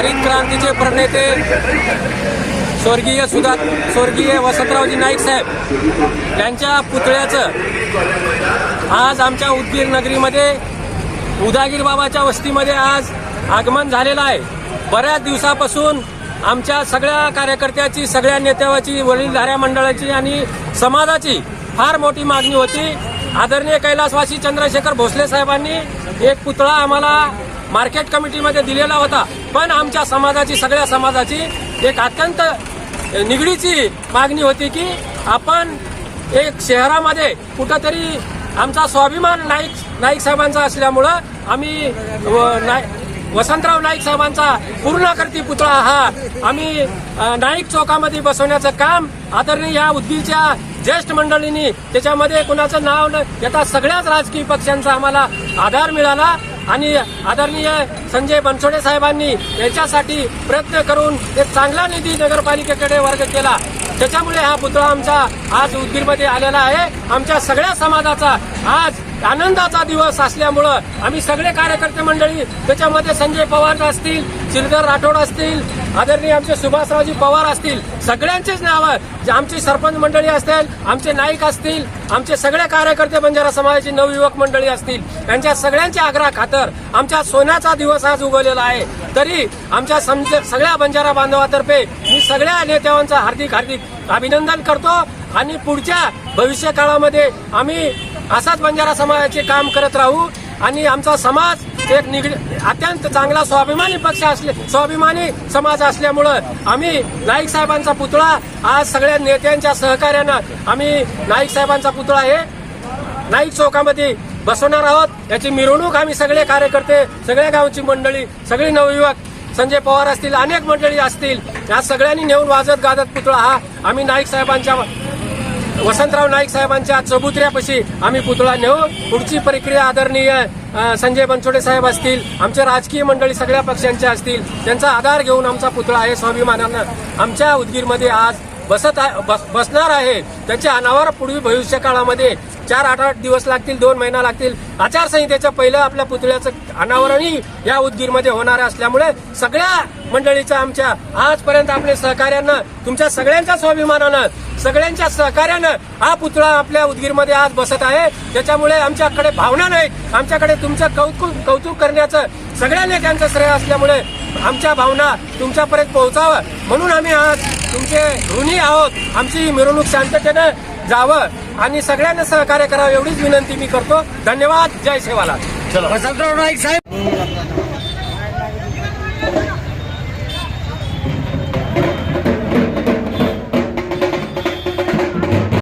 हरित क्रांतीचे प्रणेते स्वर्गीय सुधा स्वर्गीय वसंतरावजी नाईक साहेब यांच्या पुतळ्याचं आज आमच्या उदगीर नगरीमध्ये उदागीर बाबाच्या वस्तीमध्ये आज आगमन झालेलं आहे. बऱ्याच दिवसापासून आमच्या सगळ्या कार्यकर्त्याची सगळ्या नेत्याची वडीलधाऱ्या मंडळाची आणि समाजाची फार मोठी मागणी होती. आदरणीय कैलासवासी चंद्रशेखर भोसले साहेबांनी एक पुतळा आम्हाला मार्केट कमिटीमध्ये दिलेला होता. पण आमच्या समाजाची सगळ्या समाजाची एक अत्यंत निगडीची मागणी होती की आपण एक शहरामध्ये कुठंतरी आमचा स्वाभिमान नाईक नाईक साहेबांचा असल्यामुळं आम्ही व- नाय- वसंतराव नाईक साहेबांचा पूर्णाकृती पुतळा हा आम्ही नाईक चौकामध्ये बसवण्याचं काम आदरणीय या उद्गीरच्या ज्येष्ठ मंडळींनी त्याच्यामध्ये कुणाचं नाव न येता सगळ्याच राजकीय पक्षांचा आम्हाला आधार मिळाला. आणि आदरणीय संजय बनसोडे साहेबांनी याच्यासाठी प्रयत्न करून एक चांगला निधी नगरपालिकेकडे वर्ग केला. त्याच्यामुळे हा पुतळा आमचा आज उदगीरमध्ये आलेला आहे. आमच्या सगळ्या समाजाचा आज आनंदाचा दिवस असल्यामुळं आम्ही सगळे कार्यकर्ते मंडळी त्याच्यामध्ये संजय पवार असतील श्रीधर राठोड असतील आदरणीय आमचे सुभाषरावजी पवार असतील सगळ्यांचीच नावं जे आमची सरपंच मंडळी असतील आमचे नाईक असतील आमचे सगळे कार्यकर्ते बंजारा समाजाची नवयुवक मंडळी असतील यांच्या सगळ्यांच्या आग्रह खातर आमच्या सोन्याचा दिवस आज उगवलेला आहे. तरी आमच्या समज- सगळ्या बंजारा बांधवातर्फे मी सगळ्या नेत्यांचं हार्दिक हार्दिक अभिनंदन करतो आणि पुढच्या भविष्य काळामध्ये आम्ही असाच बंजारा समाजाचे काम करत राहू आणि आमचा समाज एक निगड अत्यंत चांगला स्वाभिमानी पक्ष असले स्वाभिमानी समाज असल्यामुळं आम्ही नाईक साहेबांचा पुतळा आज सगळ्या नेत्यांच्या सहकार्यानं आम्ही नाईक साहेबांचा पुतळा हे नाईक चौकामध्ये बसवणार आहोत. याची मिरवणूक आम्ही सगळे कार्यकर्ते सगळ्या गावची मंडळी सगळी नवयुवक संजय पवार असतील अनेक मंडळी असतील या सगळ्यांनी नेऊन वाजत गाजत पुतळा हा आम्ही नाईक साहेबांच्या वसंतराव नाईक साहेबांच्या चबुतऱ्यापाशी आम्ही पुतळा नेऊ. पुढची प्रक्रिया आदरणीय संजय बनसोडे साहेब असतील आमच्या राजकीय मंडळी सगळ्या पक्षांच्या असतील त्यांचा आधार घेऊन आमचा पुतळा आहे. स्वाभिमानानं आमच्या उदगीरमध्ये आज बसत आहे बस बसणार आहे. त्याच्या अनावर पूर्वी भविष्य काळामध्ये चार आठ आठ दिवस लागतील दोन महिना लागतील. आचारसंहितेच्या पहिलं आपल्या पुतळ्याचं अनावरणही या उदगीरमध्ये होणार असल्यामुळे सगळ्या मंडळीच्या आमच्या आजपर्यंत आपल्या सहकार्यानं तुमच्या सगळ्यांच्या स्वाभिमानानं सगळ्यांच्या सहकार्यानं हा पुतळा आपल्या उदगीरमध्ये आज बसत आहे. त्याच्यामुळे आमच्याकडे भावना नाहीत आमच्याकडे तुमचं कौतुक कौतुक करण्याचं सगळ्या नेत्यांचं श्रेय असल्यामुळे आमच्या भावना तुमच्यापर्यंत पोहोचावं. म्हणून आम्ही आज तुमचे ऋणी आहोत. आमची ही मिरवणूक शांततेनं जावं आणि सगळ्यांना सहकार्य करावं एवढीच विनंती मी करतो. धन्यवाद. जय सेवाला वसंतराव नाईक साहेब.